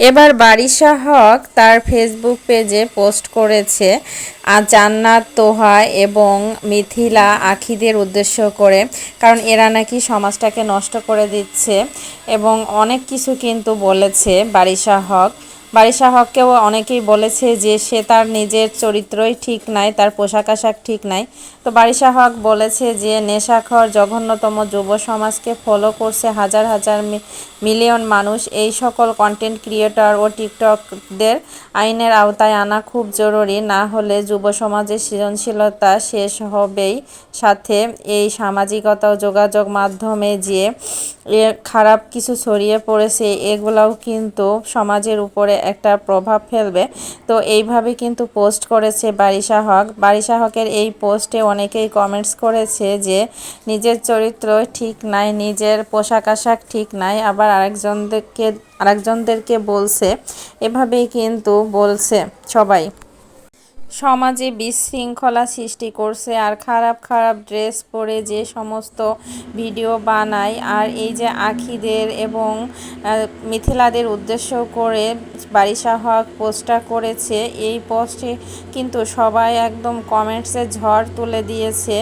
এবার বারিশা হক তার ফেসবুক পেজে পোস্ট করেছে আর জান্নাত, তোহা এবং মিথিলা আখিদের উদ্দেশ্য করে। কারণ এরা নাকি সমাজটাকে নষ্ট করে দিচ্ছে এবং অনেক কিছু কিন্তু বলেছে বারিশা হক। বারিশা হককেও অনেকেই বলেছে যে সে তার নিজের চরিত্রই ঠিক নাই, তার পোশাক আশাক ঠিক নাই। তো বারিশা হক বলেছে যে নেশাখর জঘন্যতম যুব সমাজকে ফলো করছে হাজার হাজার মিলিয়ন মানুষ। এই সকল কন্টেন্ট ক্রিয়েটর ও টিকটকদের আইনের আওতায় আনা খুব জরুরি। না হলে যুব সমাজের সৃজনশীলতা শেষ হবেই। সাথে এই সামাজিকতা ও যোগাযোগ মাধ্যমে যে খারাপ কিছু ছড়িয়ে পড়েছে, এগুলাও কিন্তু সমাজের উপরে একটা প্রভাব ফেলবে। তো এইভাবে কিন্তু পোস্ট করেছে বারিশা হক। বারিশা হকের এই পোস্টে অনেকেই কমেন্টস করেছে যে, নিজের চরিত্র ঠিক নাই, নিজের পোশাক আশাক ঠিক নাই। আবার আরেকজনদেরকে আরেকজনদেরকে বলছে, এভাবেই কিন্তু বলছে সবাই। সমাজে বিশৃঙ্খলা সৃষ্টি করছে আর খারাপ খারাপ ড্রেস পরে যে সমস্ত ভিডিও বানায় আর এই যে আখিদের এবং মিথিলাদের উদ্দেশ্য করে বারিশা হক পোস্টটা করেছে, এই পোস্টে কিন্তু সবাই একদম কমেন্টসে ঝড় তুলে দিয়েছে।